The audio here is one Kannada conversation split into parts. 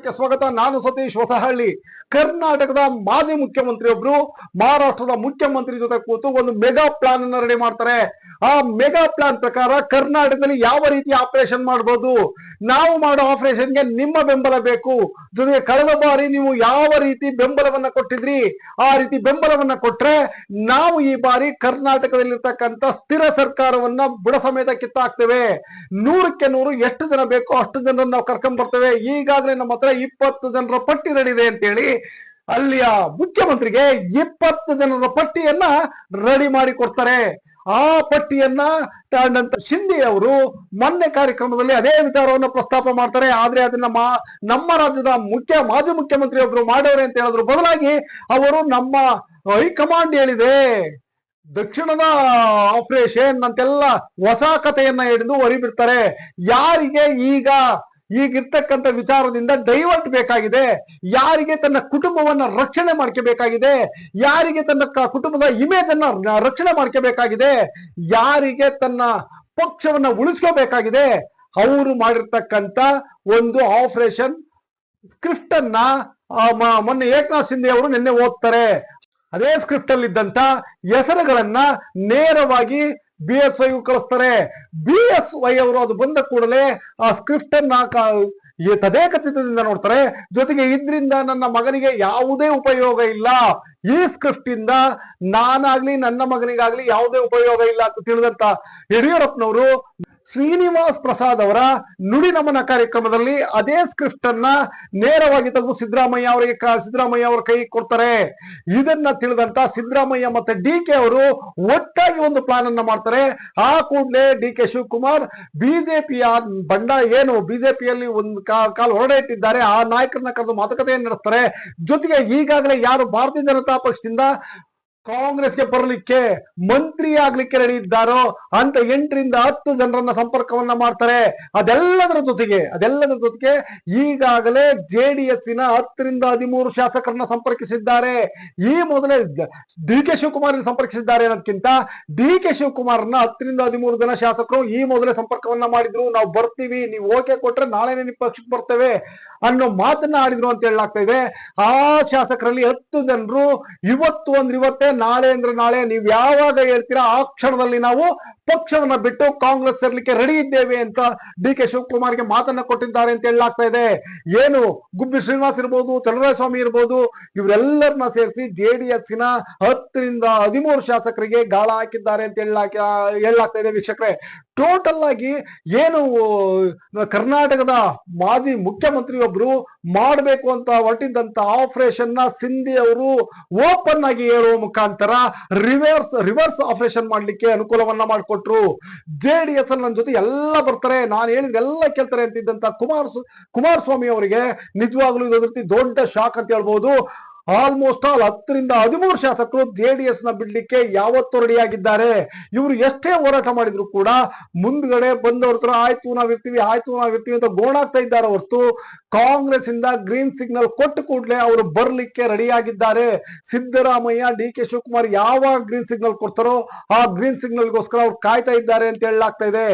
ಕರ್ನಾಟಕಕ್ಕೆ ಸ್ವಾಗತ. ನಾನು ಸತೀಶ್ ಹೊಸಹಳ್ಳಿ. ಕರ್ನಾಟಕದ ಮಾಜಿ ಮುಖ್ಯಮಂತ್ರಿ ಒಬ್ರು ಮಹಾರಾಷ್ಟ್ರದ ಮುಖ್ಯಮಂತ್ರಿ ಜೊತೆ ಕೂತು ಒಂದು ಮೆಗಾ ಪ್ಲಾನ್ ಅನ್ನ ರೆಡಿ ಮಾಡ್ತಾರೆ. ಆ ಮೆಗಾ ಪ್ಲಾನ್ ಪ್ರಕಾರ ಕರ್ನಾಟಕದಲ್ಲಿ ಯಾವ ರೀತಿ ಆಪರೇಷನ್ ಮಾಡಬಹುದು ನಾವು ಮಾಡೋ ಆಪರೇಷನ್ಗೆ ನಿಮ್ಮ ಬೆಂಬಲ ಬೇಕು. ಜೊತೆಗೆ ಕಳೆದ ಬಾರಿ ನೀವು ಯಾವ ರೀತಿ ಬೆಂಬಲವನ್ನ ಕೊಟ್ಟಿದ್ರಿ? ಆ ರೀತಿ ಬೆಂಬಲವನ್ನ ಕೊಟ್ರೆ ನಾವು ಈ ಬಾರಿ ಕರ್ನಾಟಕದಲ್ಲಿರ್ತಕ್ಕಂಥ ಸ್ಥಿರ ಸರ್ಕಾರವನ್ನ ಬುಡ ಸಮೇತ ಕಿತ್ತಾಕ್ತೇವೆ. ನೂರಕ್ಕೆ ನೂರು ಎಷ್ಟು ಜನ ಬೇಕೋ ಅಷ್ಟು ಜನರನ್ನ ನಾವು ಕರ್ಕೊಂಡ್ ಬರ್ತೇವೆ ಈಗಾಗಲೇ ನಮ್ಮ ಹತ್ರ ಇಪ್ಪತ್ತು ಜನರ ಪಟ್ಟಿ ರೆಡಿ ಇದೆ ಅಂತೇಳಿ ಅಲ್ಲಿಯ ಮುಖ್ಯಮಂತ್ರಿಗೆ ಇಪ್ಪತ್ತು ಜನರ ಪಟ್ಟಿಯನ್ನ ರೆಡಿ ಮಾಡಿ ಕೊಡ್ತಾರೆ. ಆ ಪಟ್ಟಿಯನ್ನ ತಗೊಂಡಂತ ಶಿಂದಿ ಅವರು ಮೊನ್ನೆ ಕಾರ್ಯಕ್ರಮದಲ್ಲಿ ಅದೇ ವಿಚಾರವನ್ನು ಪ್ರಸ್ತಾಪ ಮಾಡ್ತಾರೆ. ಆದ್ರೆ ಅದನ್ನ ಮಾ, ನಮ್ಮ ರಾಜ್ಯದ ಮುಖ್ಯ, ಮಾಜಿ ಮುಖ್ಯಮಂತ್ರಿ ಒಬ್ರು ಮಾಡೋರೆ ಅಂತ ಹೇಳಿದ್ರು ಬದಲಾಗಿ ಅವರು ನಮ್ಮ ಹೈಕಮಾಂಡ್ ಹೇಳಿದೆ. ದಕ್ಷಿಣದ ಆಪರೇಷನ್ ಅಂತೆಲ್ಲ ಹೊಸ ಕಥೆಯನ್ನ ಹಿಡಿದು ಹೊರಿಬಿಡ್ತಾರೆ. ಯಾರಿಗೆ ಈಗ ಈಗಿರ್ತಕ್ಕಂಥ ವಿಚಾರದಿಂದ ಡೈವರ್ಟ್ ಬೇಕಾಗಿದೆ. ಯಾರಿಗೆ ತನ್ನ ಕುಟುಂಬವನ್ನ ರಕ್ಷಣೆ ಮಾಡ್ಕೋಬೇಕಾಗಿದೆ. ಯಾರಿಗೆ ತನ್ನ ಕುಟುಂಬದ ಇಮೇಜ್ ಅನ್ನ ರಕ್ಷಣೆ ಮಾಡ್ಕೋಬೇಕಾಗಿದೆ. ಯಾರಿಗೆ ತನ್ನ ಪಕ್ಷವನ್ನ ಉಳಿಸ್ಕೋಬೇಕಾಗಿದೆ. ಅವರು ಮಾಡಿರ್ತಕ್ಕಂಥ ಒಂದು ಆಪರೇಷನ್ ಸ್ಕ್ರಿಪ್ಟ್ ಅನ್ನ ಮೊನ್ನೆ ಏಕನಾಥ್ ಶಿಂದೆ ಅವರು ನಿನ್ನೆ ಓದ್ತಾರೆ. ಅದೇ ಸ್ಕ್ರಿಪ್ಟ್ ಅಲ್ಲಿ ಇದ್ದಂತ ಹೆಸರುಗಳನ್ನ ನೇರವಾಗಿ ಬಿ ಎಸ್ ವೈ ಕಳಿಸ್ತಾರೆ. ಬಿ ಎಸ್ ವೈ ಅವರು ಅದು ಬಂದ ಕೂಡಲೇ ಆ ಸ್ಕ್ರಿಪ್ಟ್ ಅನ್ನ ತದೇಕಚಿತ್ತದಿಂದ ನೋಡ್ತಾರೆ. ಜೊತೆಗೆ ಇದ್ರಿಂದ ನನ್ನ ಮಗನಿಗೆ ಯಾವುದೇ ಉಪಯೋಗ ಇಲ್ಲ. ಈ ಸ್ಕ್ರಿಪ್ಟ್ ಇಂದ ನಾನಾಗ್ಲಿ ನನ್ನ ಮಗನಿಗಾಗ್ಲಿ ಯಾವುದೇ ಉಪಯೋಗ ಇಲ್ಲ ಅಂತ ತಿಳಿದಂತ ಯಡಿಯೂರಪ್ಪನವರು ಶ್ರೀನಿವಾಸ್ ಪ್ರಸಾದ್ ಅವರ ನುಡಿ ನಮನ ಕಾರ್ಯಕ್ರಮದಲ್ಲಿ ಅದೇ ಸ್ಕ್ರಿಪ್ಟ್ ಅನ್ನ ನೇರವಾಗಿ ತೆಗೆದು ಸಿದ್ದರಾಮಯ್ಯ ಅವರಿಗೆ ಸಿದ್ದರಾಮಯ್ಯ ಅವರ ಕೈ ಕೊಡ್ತಾರೆ. ಇದನ್ನ ತಿಳಿದಂತ ಸಿದ್ದರಾಮಯ್ಯ ಮತ್ತೆ ಡಿ ಕೆ ಅವರು ಒಟ್ಟಾಗಿ ಒಂದು ಪ್ಲಾನ್ ಅನ್ನ ಮಾಡ್ತಾರೆ. ಆ ಕೂಡಲೇ ಡಿ ಕೆ ಶಿವಕುಮಾರ್ ಬಿಜೆಪಿಯ ಬಂಡ ಏನು ಬಿಜೆಪಿಯಲ್ಲಿ ಒಂದು ಕಾಲ ಕಾಲು ಹೊರಡೆ ಇಟ್ಟಿದ್ದಾರೆ. ಆ ನಾಯಕರನ್ನ ಕರೆದು ಮಾತುಕತೆಯನ್ನು ನಡೆಸ್ತಾರೆ. ಜೊತೆಗೆ ಈಗಾಗಲೇ ಯಾರು ಭಾರತೀಯ ಜನತಾ ಪಕ್ಷದಿಂದ ಕಾಂಗ್ರೆಸ್ಗೆ ಬರಲಿಕ್ಕೆ ಮಂತ್ರಿ ಆಗ್ಲಿಕ್ಕೆ ರೆಡಿ ಇದ್ದಾರೋ ಅಂತ ಎಂಟರಿಂದ ಹತ್ತು ಜನರನ್ನ ಸಂಪರ್ಕವನ್ನ ಮಾಡ್ತಾರೆ. ಅದೆಲ್ಲದರ ಜೊತೆಗೆ ಅದೆಲ್ಲದರ ಜೊತೆಗೆ ಈಗಾಗಲೇ ಜೆ ಡಿ ಎಸ್ಸಿನ ಹತ್ತರಿಂದ ಹದಿಮೂರು ಶಾಸಕರನ್ನ ಸಂಪರ್ಕಿಸಿದ್ದಾರೆ. ಈ ಮೊದಲೇ ಡಿ ಕೆ ಶಿವಕುಮಾರ್ ಸಂಪರ್ಕಿಸಿದ್ದಾರೆ ಅನ್ನೋದಕ್ಕಿಂತ ಡಿ ಕೆ ಶಿವಕುಮಾರ್ನ ಹತ್ತರಿಂದ ಹದಿಮೂರು ಜನ ಶಾಸಕರು ಈ ಮೊದಲೇ ಸಂಪರ್ಕವನ್ನ ಮಾಡಿದ್ರು. ನಾವು ಬರ್ತೀವಿ, ನೀವು ಓಕೆ ಕೊಟ್ರೆ ನಾಳೆನೇ ನಿಮ್ಮ ಪಕ್ಷಕ್ಕೆ ಬರ್ತೇವೆ. ಅನ್ನೋ ಮಾತನ್ನ ಆಡಿದ್ರು ಅಂತ ಹೇಳಲಾಗ್ತಾ ಇದೆ. ಆ ಶಾಸಕರಲ್ಲಿ ಹತ್ತು ಜನರು, ಇವತ್ತು ಅಂದ್ರೆ ಇವತ್ತೇ, ನಾಳೆ ಅಂದ್ರೆ ನಾಳೆ ನೀವು ಯಾವಾಗ ಹೇಳ್ತೀರಾ, ಆ ಕ್ಷಣದಲ್ಲಿ ನಾವು ಪಕ್ಷವನ್ನ ಬಿಟ್ಟು ಕಾಂಗ್ರೆಸ್ ಸೇರ್ಲಿಕ್ಕೆ ರೆಡಿ ಇದ್ದೇವೆ ಅಂತ ಡಿ ಕೆ ಶಿವಕುಮಾರ್ಗೆ ಮಾತನ್ನ ಕೊಟ್ಟಿದ್ದಾರೆ ಅಂತ ಹೇಳಲಾಗ್ತಾ ಇದೆ. ಏನು, ಗುಬ್ಬಿ ಶ್ರೀನಿವಾಸ್ ಇರ್ಬೋದು ಚಲರಾಯಸ್ವಾಮಿ ಇರ್ಬೋದು, ಇವರೆಲ್ಲರನ್ನ ಸೇರಿಸಿ ಜೆ ಡಿ ಎಸ್ಸಿನ ಹತ್ತರಿಂದ ಹದಿಮೂರು ಶಾಸಕರಿಗೆ ಗಾಳ ಹಾಕಿದ್ದಾರೆ ಅಂತ ಹೇಳಲಾಗ್ತಾ ಇದೆ ವೀಕ್ಷಕರೇ. ಟೋಟಲ್ ಆಗಿ ಏನು ಕರ್ನಾಟಕದ ಮಾಜಿ ಮುಖ್ಯಮಂತ್ರಿ ಒಬ್ರು ಮಾಡಬೇಕು ಅಂತ ಹೊರಟಿದ್ದಂತ ಆಪರೇಷನ್ನ ಸಿಂಧಿ ಅವರು ಓಪನ್ ಆಗಿ ಹೇಳುವ ಮುಖಾಂತರ ರಿವರ್ಸ್ ರಿವರ್ಸ್ ಆಪರೇಷನ್ ಮಾಡ್ಲಿಕ್ಕೆ ಅನುಕೂಲವನ್ನ ಮಾಡಿಕೊಟ್ರು. ಜೆ ಡಿ ಎಸ್ ನನ್ನ ಜೊತೆ ಎಲ್ಲ ಬರ್ತಾರೆ. ನಾನು ಹೇಳಿದೆಲ್ಲ ಕೇಳ್ತಾರೆ ಅಂತಿದ್ದಂತ ಕುಮಾರ್ ಕುಮಾರಸ್ವಾಮಿ ಅವರಿಗೆ ನಿಜವಾಗ್ಲೂ ಇದೊಂದು ದೊಡ್ಡ ಶಾಕ್ ಅಂತ ಹೇಳ್ಬೋದು. ಆಲ್ಮೋಸ್ಟ್ ಆಲ್ ಹತ್ತರಿಂದ ಹದಿಮೂರು ಶಾಸಕರು ಜೆ ಡಿ ಎಸ್ನ ಬಿಡ್ಲಿಕ್ಕೆ ಯಾವತ್ತೂ ರೆಡಿಯಾಗಿದ್ದಾರೆ. ಇವರು ಎಷ್ಟೇ ಹೋರಾಟ ಮಾಡಿದ್ರು ಕೂಡ ಮುಂದ್ಗಡೆ ಬಂದವ್ರ ಹತ್ರ ಆಯ್ತು ನಾವ್ ಇರ್ತೀವಿ, ಆಯ್ತು ನಾವ್ ಇರ್ತೀವಿ ಅಂತ ಗೋಣಾಗ್ತಾ ಇದ್ದಾರೆ ಹೊರತು ಕಾಂಗ್ರೆಸ್ ಇಂದ ಗ್ರೀನ್ ಸಿಗ್ನಲ್ ಕೊಟ್ಟು ಕೂಡಲೇ ಅವರು ಬರ್ಲಿಕ್ಕೆ ರೆಡಿಯಾಗಿದ್ದಾರೆ. ಸಿದ್ದರಾಮಯ್ಯ, ಡಿ ಕೆ ಶಿವಕುಮಾರ್ ಯಾವಾಗ ಗ್ರೀನ್ ಸಿಗ್ನಲ್ ಕೊಡ್ತಾರೋ ಆ ಗ್ರೀನ್ ಸಿಗ್ನಲ್ಗೋಸ್ಕರ ಅವ್ರು ಕಾಯ್ತಾ ಇದ್ದಾರೆ ಅಂತ ಹೇಳಲಾಗ್ತಾ ಇದೆ.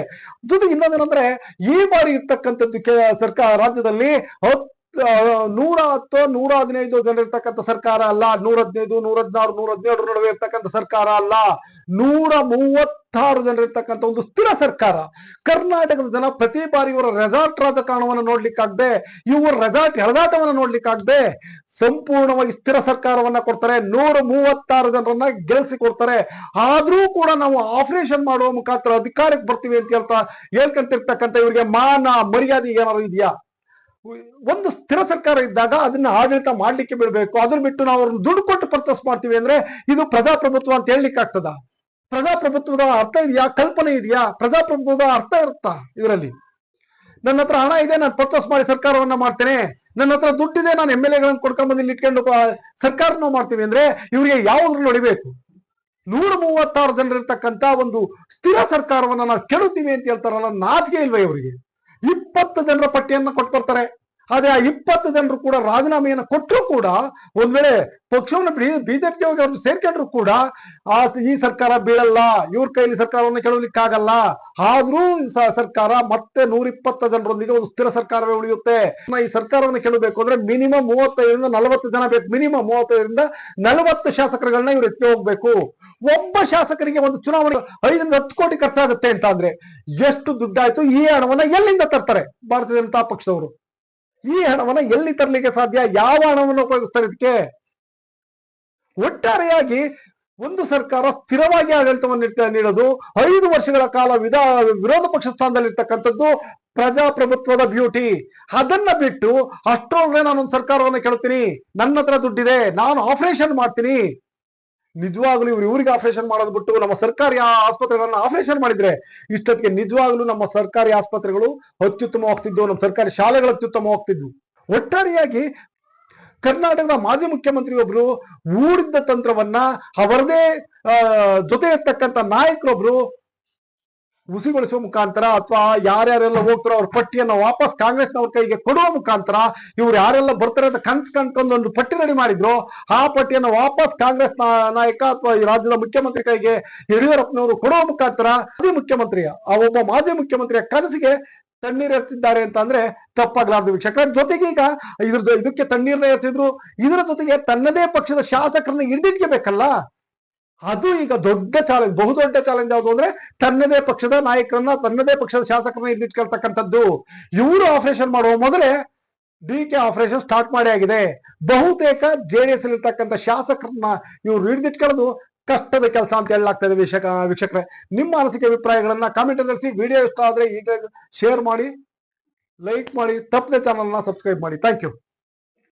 ಜೊತೆಗೆ ಇನ್ನೊಂದೇನಂದ್ರೆ ಈ ಬಾರಿ ಇರ್ತಕ್ಕಂಥದ್ದು ಸರ್ಕಾರ ರಾಜ್ಯದಲ್ಲಿ ನೂರ ಹತ್ತು ನೂರ ಹದಿನೈದು ಜನ ಇರ್ತಕ್ಕಂಥ ಸರ್ಕಾರ ಅಲ್ಲ. ನೂರ ಹದಿನೈದು ನೂರ ಹದಿನಾರು ನೂರ ಹದಿನೇಳರ ನಡುವೆ ಇರ್ತಕ್ಕಂಥ ಸರ್ಕಾರ ಅಲ್ಲ. ನೂರ ಮೂವತ್ತಾರು ಜನ ಇರ್ತಕ್ಕಂಥ ಒಂದು ಸ್ಥಿರ ಸರ್ಕಾರ. ಕರ್ನಾಟಕದ ಜನ ಪ್ರತಿ ಬಾರಿ ಇವರ ರೆಸಾರ್ಟ್ ರಾಜಕಾರಣವನ್ನು ನೋಡ್ಲಿಕ್ಕಾಗದೆ, ಇವರ ರೆಸಾರ್ಟ್ ಎಳೆದಾಟವನ್ನ ನೋಡ್ಲಿಕ್ಕಾಗದೆ ಸಂಪೂರ್ಣವಾಗಿ ಸ್ಥಿರ ಸರ್ಕಾರವನ್ನ ಕೊಡ್ತಾರೆ. ನೂರ ಮೂವತ್ತಾರು ಜನರನ್ನ ಗೆಲ್ಸಿ ಕೊಡ್ತಾರೆ. ಆದ್ರೂ ಕೂಡ ನಾವು ಆಪರೇಷನ್ ಮಾಡುವ ಮುಖಾಂತರ ಅಧಿಕಾರಕ್ಕೆ ಬರ್ತೀವಿ ಅಂತ ಹೇಳ್ತಾ ಹೇಳ್ಕಂತಿರ್ತಕ್ಕಂಥ ಇವರಿಗೆ ಮಾನ ಮರ್ಯಾದೆ ಏನಾದ್ರು ಇದೆಯಾ? ಒಂದು ಸ್ಥಿರ ಸರ್ಕಾರ ಇದ್ದಾಗ ಅದನ್ನ ಆಡಳಿತ ಮಾಡ್ಲಿಕ್ಕೆ ಬಿಡಬೇಕು. ಅದನ್ನ ಬಿಟ್ಟು ನಾವು ಅವ್ರನ್ನ ದುಡ್ಡು ಕೊಟ್ಟು ಪರ್ಚೇಸ್ ಮಾಡ್ತೀವಿ ಅಂದ್ರೆ ಇದು ಪ್ರಜಾಪ್ರಭುತ್ವ ಅಂತ ಹೇಳಲಿಕ್ಕೆ ಆಗ್ತದ. ಪ್ರಜಾಪ್ರಭುತ್ವದ ಅರ್ಥ ಇದೆಯಾ? ಕಲ್ಪನೆ ಇದೆಯಾ? ಪ್ರಜಾಪ್ರಭುತ್ವದ ಅರ್ಥ ಇರುತ್ತಾ ಇದರಲ್ಲಿ? ನನ್ನ ಹತ್ರ ಹಣ ಇದೆ, ನಾನು ಪರ್ಚೇಸ್ ಮಾಡಿ ಸರ್ಕಾರವನ್ನ ಮಾಡ್ತೇನೆ. ನನ್ನ ಹತ್ರ ದುಡ್ಡಿದೆ, ನಾನು ಎಂ ಎಲ್ ಎಗಳನ್ನು ಕೊಡ್ಕೊಂಡ್ ಬಂದು ಇಟ್ಕೊಂಡು ಸರ್ಕಾರನೂ ಮಾಡ್ತೀವಿ ಅಂದ್ರೆ ಇವರಿಗೆ ಯಾವ್ದು ನೋಡಿಬೇಕು ನೂರ ಮೂವತ್ತಾರು ಜನರು ಇರ್ತಕ್ಕಂತ ಒಂದು ಸ್ಥಿರ ಸರ್ಕಾರವನ್ನ ನಾವು ಕೆಡುತ್ತೀವಿ ಅಂತ ಹೇಳ್ತಾರಲ್ಲ, ನಾಚಿಕೆ ಇಲ್ವೇ ಇವರಿಗೆ? ಇಪ್ಪತ್ತು ಜನರ ಪಟ್ಟಿಯನ್ನ ಕೊಟ್ಕೊಡ್ತಾರೆ ಆದ್ರೆ ಆ ಇಪ್ಪತ್ತು ಜನರು ಕೂಡ ರಾಜೀನಾಮೆಯನ್ನು ಕೊಟ್ಟರು ಕೂಡ ಒಂದ್ ವೇಳೆ ಪಕ್ಷವನ್ನು ಬಿಜೆಪಿಗೆ ಹೋಗಿ ಅವ್ರು ಸೇರ್ಕೊಂಡ್ರು ಕೂಡ ಆ ಈ ಸರ್ಕಾರ ಬೀಳಲ್ಲ, ಇವ್ರ ಕೈಲಿ ಸರ್ಕಾರವನ್ನು ಕೆಳಲಿಕ್ಕಾಗಲ್ಲ ಆದ್ರೂ ಸರ್ಕಾರ ಮತ್ತೆ ನೂರಿಪ್ಪತ್ತು ಜನರೊಂದಿಗೆ ಒಂದು ಸ್ಥಿರ ಸರ್ಕಾರವೇ ಉಳಿಯುತ್ತೆ. ಈ ಸರ್ಕಾರವನ್ನು ಕೆಳಬೇಕು ಅಂದ್ರೆ ಮಿನಿಮಮ್ ಮೂವತ್ತೈದರಿಂದ ನಲವತ್ತು ಜನ ಬೇಕು. ಮಿನಿಮಮ್ ಮೂವತ್ತೈದರಿಂದ ನಲವತ್ತು ಶಾಸಕರುಗಳನ್ನ ಇವ್ರು ಎತ್ತಿ ಹೋಗ್ಬೇಕು. ಒಬ್ಬ ಶಾಸಕರಿಗೆ ಒಂದು ಚುನಾವಣೆ ಐದರಿಂದ ಹತ್ತು ಕೋಟಿ ಖರ್ಚಾಗುತ್ತೆ ಅಂತ ಅಂದ್ರೆ ಎಷ್ಟು ದುಡ್ಡಾಯ್ತು, ಈ ಹಣವನ್ನ ಎಲ್ಲಿಂದ ತರ್ತಾರೆ? ಭಾರತೀಯ ಜನತಾ ಪಕ್ಷದವರು. ಈ ಹಣವನ್ನ ಎಲ್ಲಿ ತರಲಿಕ್ಕೆ ಸಾಧ್ಯ? ಯಾವ ಹಣವನ್ನು ಉಪಯೋಗಿಸ್ತಾರೆ ಇದಕ್ಕೆ? ಒಟ್ಟಾರೆಯಾಗಿ ಒಂದು ಸರ್ಕಾರ ಸ್ಥಿರವಾಗಿ ಆಡಳಿತವನ್ನು ನೀಡೋದು, ಐದು ವರ್ಷಗಳ ಕಾಲ ವಿಧ, ವಿರೋಧ ಪಕ್ಷ ಸ್ಥಾನದಲ್ಲಿರ್ತಕ್ಕಂಥದ್ದು ಪ್ರಜಾಪ್ರಭುತ್ವದ ಬ್ಯೂಟಿ. ಅದನ್ನ ಬಿಟ್ಟು ಅಷ್ಟೊಳಗೆ ನಾನೊಂದು ಸರ್ಕಾರವನ್ನು ಕೇಳ್ತೀನಿ ನನ್ನ ಹತ್ರ ದುಡ್ಡಿದೆ, ನಾನು ಆಪರೇಷನ್ ಮಾಡ್ತೀನಿ. ನಿಜವಾಗ್ಲೂ ಇವ್ರು ಇವ್ರಿಗೆ ಆಪರೇಷನ್ ಮಾಡೋದು ಬಿಟ್ಟು ನಮ್ಮ ಸರ್ಕಾರಿ ಆಸ್ಪತ್ರೆಗಳನ್ನ ಆಪರೇಷನ್ ಮಾಡಿದ್ರೆ ಇಷ್ಟೊತ್ತಿಗೆ ನಿಜವಾಗ್ಲೂ ನಮ್ಮ ಸರ್ಕಾರಿ ಆಸ್ಪತ್ರೆಗಳು ಅತ್ಯುತ್ತಮವಾಗ್ತಿದ್ವು ನಮ್ಮ ಸರ್ಕಾರಿ ಶಾಲೆಗಳು ಅತ್ಯುತ್ತಮವಾಗ್ತಿದ್ವು ಒಟ್ಟಾರೆಯಾಗಿ ಕರ್ನಾಟಕದ ಮಾಜಿ ಮುಖ್ಯಮಂತ್ರಿ ಒಬ್ರು ಊರಿದ್ದ ತಂತ್ರವನ್ನ ಅವರದೇ ಜೊತೆ ಇರ್ತಕ್ಕಂಥ ನಾಯಕರೊಬ್ರು ಹುಸಿಗೊಳಿಸುವ ಮುಖಾಂತರ ಅಥವಾ ಯಾರ್ಯಾರೆಲ್ಲ ಹೋಗ್ತಾರೋ ಅವ್ರ ಪಟ್ಟಿಯನ್ನು ವಾಪಸ್ ಕಾಂಗ್ರೆಸ್ನವ್ರ ಕೈಗೆ ಕೊಡುವ ಮುಖಾಂತರ ಇವ್ರು ಯಾರೆಲ್ಲ ಬರ್ತಾರೆ ಅಂತ ಕನ್ಸ್ ಕಂಡ್ಕೊಂಡು ಒಂದು ಪಟ್ಟಿ ರೆಡಿ ಮಾಡಿದ್ರು ಆ ಪಟ್ಟಿಯನ್ನು ವಾಪಸ್ ಕಾಂಗ್ರೆಸ್ ನಾಯಕ ಅಥವಾ ಈ ರಾಜ್ಯದ ಮುಖ್ಯಮಂತ್ರಿ ಕೈಗೆ ಯಡಿಯೂರಪ್ಪನವರು ಕೊಡುವ ಮುಖಾಂತರ ಮಾಜಿ ಮುಖ್ಯಮಂತ್ರಿಯ ಆ ಒಬ್ಬ ಮಾಜಿ ಮುಖ್ಯಮಂತ್ರಿಯ ಕನಸಿಗೆ ತಣ್ಣೀರ್ ಎರ್ತಿದ್ದಾರೆ ಅಂತ ಅಂದ್ರೆ ತಪ್ಪಾಗ್ಲಾರ್ದು ವೀಕ್ಷಕರ. ಜೊತೆಗೆ ಈಗ ಇದ್ರ ಇದಕ್ಕೆ ತಣ್ಣೀರ್ನ ಎರ್ತಿದ್ರು ಇದರ ಜೊತೆಗೆ ತನ್ನದೇ ಪಕ್ಷದ ಶಾಸಕರನ್ನ ಹಿಡಿದಿಟ್ಕೋಬೇಕಲ್ಲ? ಅದು ಈಗ ದೊಡ್ಡ ಚಾಲೆಂಜ್ ಬಹುದೊಡ್ಡ ಚಾಲೆಂಜ್ ಯಾವುದು ಅಂದ್ರೆ ತನ್ನದೇ ಪಕ್ಷದ ನಾಯಕರನ್ನ ತನ್ನದೇ ಪಕ್ಷದ ಶಾಸಕರನ್ನ ಇಲ್ಲಿಟ್ಕೊಳ್ತಕ್ಕಂಥದ್ದು ಇವರು ಆಪರೇಷನ್ ಮಾಡುವ ಮೊದಲೇ ಡಿ ಕೆ ಆಪರೇಷನ್ ಸ್ಟಾರ್ಟ್ ಮಾಡಿ ಆಗಿದೆ. ಬಹುತೇಕ ಎಸ್ ಇರ್ತಕ್ಕಂಥ ಶಾಸಕರನ್ನ ಇವ್ರು ಹಿಡಿದಿಟ್ಕೊಳ್ಳೋದು ಕಷ್ಟದ ಕೆಲಸ ಅಂತ ಹೇಳಲಾಗ್ತದೆ ವೀಕ್ಷಕ, ವೀಕ್ಷಕರೇ. ನಿಮ್ಮ ಅನಿಸಿಕೆ, ಅಭಿಪ್ರಾಯಗಳನ್ನ ಕಾಮೆಂಟ್ ತಿಳಿಸಿ. ವಿಡಿಯೋ ಇಷ್ಟ ಆದ್ರೆ ಈಗ ಶೇರ್ ಮಾಡಿ ಲೈಕ್ ಮಾಡಿ, ತಪ್ಪದೆ ಚಾನಲ್ನ ಸಬ್ಸ್ಕ್ರೈಬ್ ಮಾಡಿ. Thank you